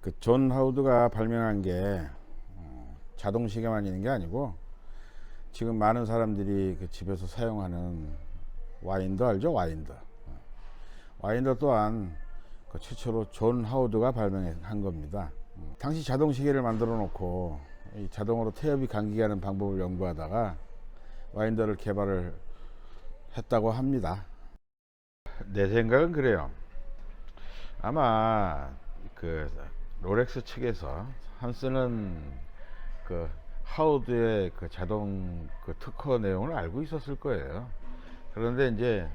그 존 하우드가 발명한 게 어, 자동 시계만 있는 게 아니고 지금 많은 사람들이 그 집에서 사용하는 와인더 알죠? 와인더. 어. 와인더 또한 그 최초로 존 하우드가 발명한 겁니다. 음, 당시 자동 시계를 만들어 놓고 이 자동으로 태엽이 감기게 하는 방법을 연구하다가 와인더를 개발을 했다고 합니다. 내 생각은 그래요. 아마 그 롤렉스 측에서 한스는 그 하우드의 그 자동 그 특허 내용을 알고 있었을 거예요. 그런데 이제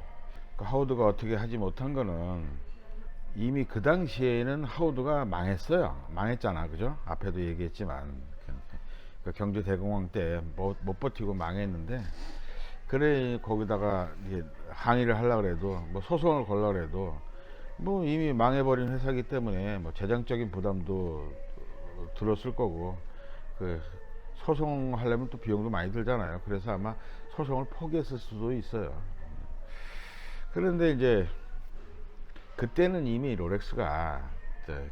그 하우드가 어떻게 하지 못한 거는 이미 그 당시에는 하우드가 망했어요. 망했잖아, 그죠? 앞에도 얘기했지만 그 경제 대공황 때못 못 버티고 망했는데 그래 거기다가 이제 항의를 하려 그래도 뭐 소송을 걸려 그래도 뭐 이미 망해버린 회사기 때문에 뭐 재정적인 부담도 들었을 거고 그 소송하려면 또 비용도 많이 들잖아요. 그래서 아마 소송을 포기했을 수도 있어요. 그런데 이제 그때는 이미 롤렉스가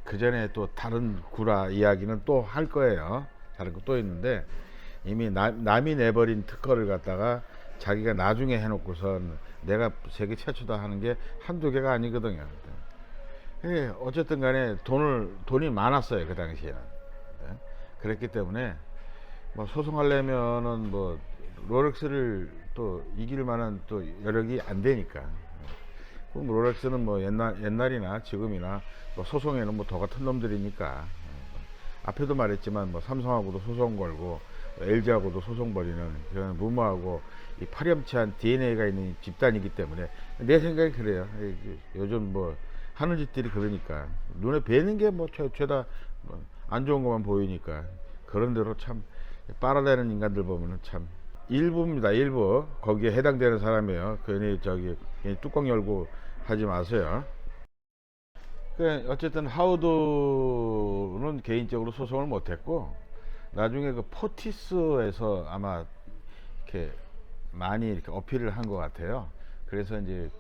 그 전에 또 다른 구라 이야기는 또 할 거예요. 다른 거 또 있는데 이미 남, 남이 내버린 특허를 갖다가 자기가 나중에 해놓고선 내가 세계 최초다 하는 게 한두 개가 아니거든요. 예, 어쨌든 간에 돈을, 돈이 많았어요. 그 당시에는. 예, 그랬기 때문에 뭐 소송하려면은 뭐 롤렉스를 또 이길 만한 또 여력이 안 되니까. 그럼 롤렉스는 뭐 옛날, 옛날이나 지금이나 뭐 소송에는 뭐 더 같은 놈들이니까. 앞에도 말했지만 뭐 삼성하고도 소송 걸고 LG하고도 소송 벌이는 그런 무모하고 이 파렴치한 DNA가 있는 집단이기 때문에 내 생각이 그래요. 요즘 뭐 하는 짓들이 그러니까 눈에 뵈는 게뭐 죄다 뭐 안 좋은 것만 보이니까 그런 대로 참 빨아대는 인간들 보면은 참 일부입니다. 일부 거기에 해당되는 사람이에요. 괜히 저기 괜히 뚜껑 열고 하지 마세요. 그 어쨌든 하우드는 개인적으로 소송을 못했고 나중에 그 포티스에서 아마 이렇게 많이 이렇게 어필을 한 것 같아요. 그래서 이제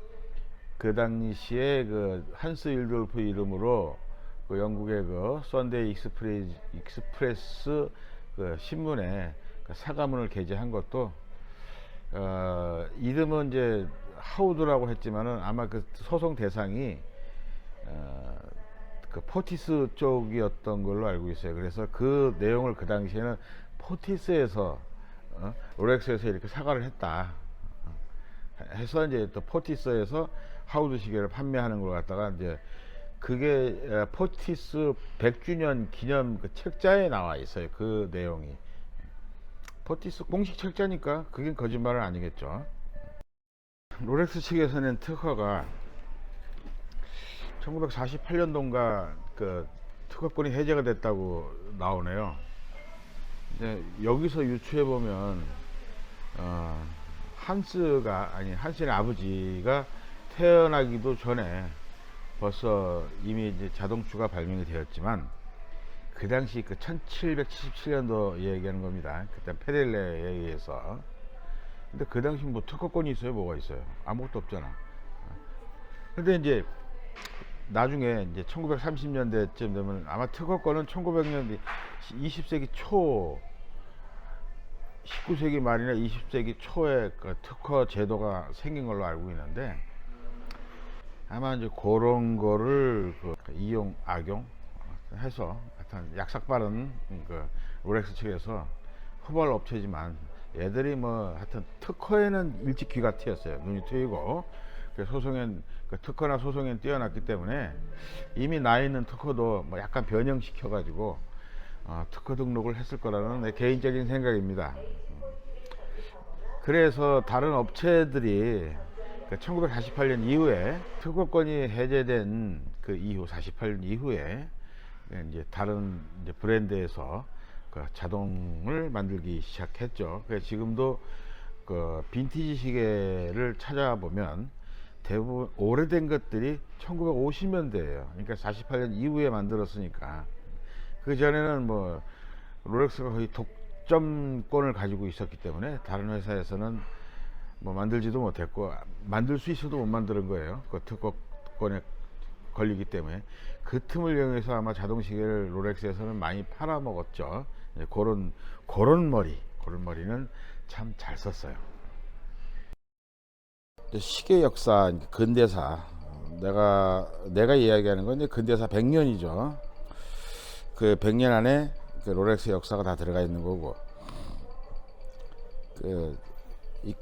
그 당시에 그 한스 일돌프 이름으로 그 영국의 그 썬데이 익스프레스, 익스프레스 그 신문에 그 사과문을 게재한 것도 어, 이름은 이제 하우드라고 했지만은 아마 그 소송 대상이 어, 그 포티스 쪽이었던 걸로 알고 있어요. 그래서 그 내용을 그 당시에는 포티스에서 어, 롤렉스에서 이렇게 사과를 했다. 어, 해서 이제 또 포티스에서 하우드 시계를 판매하는 걸 갖다가 이제 그게 어, 포티스 100주년 기념 그 책자에 나와 있어요. 그 내용이. 포티스 공식 책자니까 그게 거짓말은 아니겠죠. 롤렉스 측에서 낸 특허가 1948년도인가 그 특허권이 해제가 됐다고 나오네요. 근데 여기서 유추해 보면 어, 한스가 아니 한스의 아버지가 태어나기도 전에 벌써 이미 이제 자동추가 발명이 되었지만 그 당시 그 1777년도 얘기하는 겁니다. 그때 페렐레에 의해서. 근데 그 당시 뭐 특허권이 있어요? 뭐가 있어요? 아무것도 없잖아. 근데 이제 나중에 이제 1930년대쯤 되면 아마 특허권은 1900년 20세기 초 19세기 말이나 20세기 초에 그 특허 제도가 생긴 걸로 알고 있는데 아마 이제 그런 거를 그 이용 악용 해서 하여튼 약삭 빠른 그 롤렉스 측에서 후발 업체지만 얘들이 뭐 하여튼 특허에는 일찍 귀가 트였어요 눈이 트이고 그 소송엔 그 특허나 소송엔 뛰어났기 때문에 이미 나 있는 특허도 뭐 약간 변형시켜 가지고 어, 특허 등록을 했을 거라는 내 개인적인 생각입니다. 그래서 다른 업체들이 그 1948년 이후에 특허권이 해제된 그 이후 48년 이후에 이제 다른 이제 브랜드에서 그 자동을 만들기 시작했죠. 그래서 지금도 그 빈티지 시계를 찾아보면 대부분 오래된 것들이 1950년대예요. 그러니까 48년 이후에 만들었으니까 그 전에는 뭐 롤렉스가 거의 독점권을 가지고 있었기 때문에 다른 회사에서는 뭐 만들지도 못했고 만들 수 있어도 못 만드는 거예요. 그 특허권에 걸리기 때문에 그 틈을 이용해서 아마 자동 시계를 롤렉스에서는 많이 팔아먹었죠. 예, 그런 그런 머리, 그런 머리는 참 잘 썼어요. 시계 역사, 근대사. 내가 내가 이야기하는 건 이제 근대사 100년이죠. 그 100년 안에 그 롤렉스 역사가 다 들어가 있는 거고. 그, 이,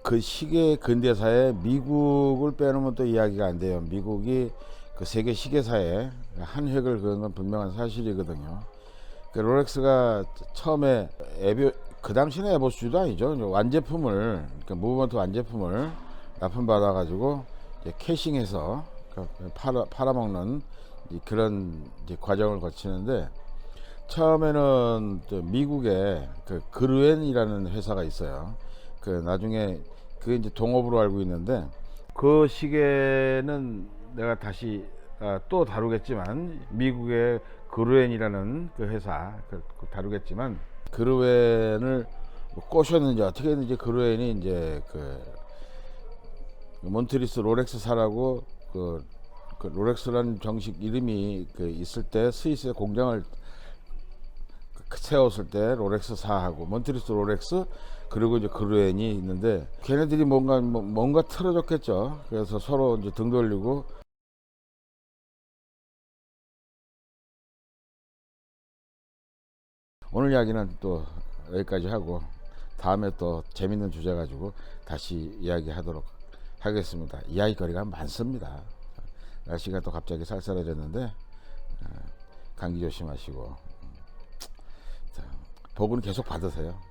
그 시계 근대사에 미국을 빼놓으면 또 이야기가 안 돼요. 미국이 그 세계 시계사에 한 획을 그은 건 분명한 사실이거든요. 그 롤렉스가 처음에 에비, 그 당시는 에보스도 아니죠. 완제품을, 그러니까 무브먼트 완제품을 납품 받아 가지고 캐싱해서 그 팔아, 팔아먹는 이 그런 과정을 거치는데 처음에는 저 미국에 그 그루엔이라는 회사가 있어요. 그 나중에 그 이제 동업으로 알고 있는데 그 시계는 내가 다시 아, 또 다루겠지만 미국의 그루엔이라는 그 회사 그, 그 다루겠지만 그루엔을 꼬셨는지 어떻게 했는지 그루엔이 이제 그 몬트리스 롤렉스 사라고 그, 그 롤렉스라는 정식 이름이 그 있을 때 스위스에 공장을 그 세웠을 때 롤렉스 사하고 몬트리스 롤렉스 그리고 이제 그루엔이 있는데 걔네들이 뭔가 뭐- 뭔가 틀어졌겠죠. 그래서 서로 이제 등 돌리고 오늘 이야기는 또 여기까지 하고 다음에 또 재밌는 주제 가지고 다시 이야기하도록 하겠습니다. 이야기거리가 많습니다. 날씨가 또 갑자기 쌀쌀해졌는데 어, 감기 조심하시고 자, 복은 계속 받으세요.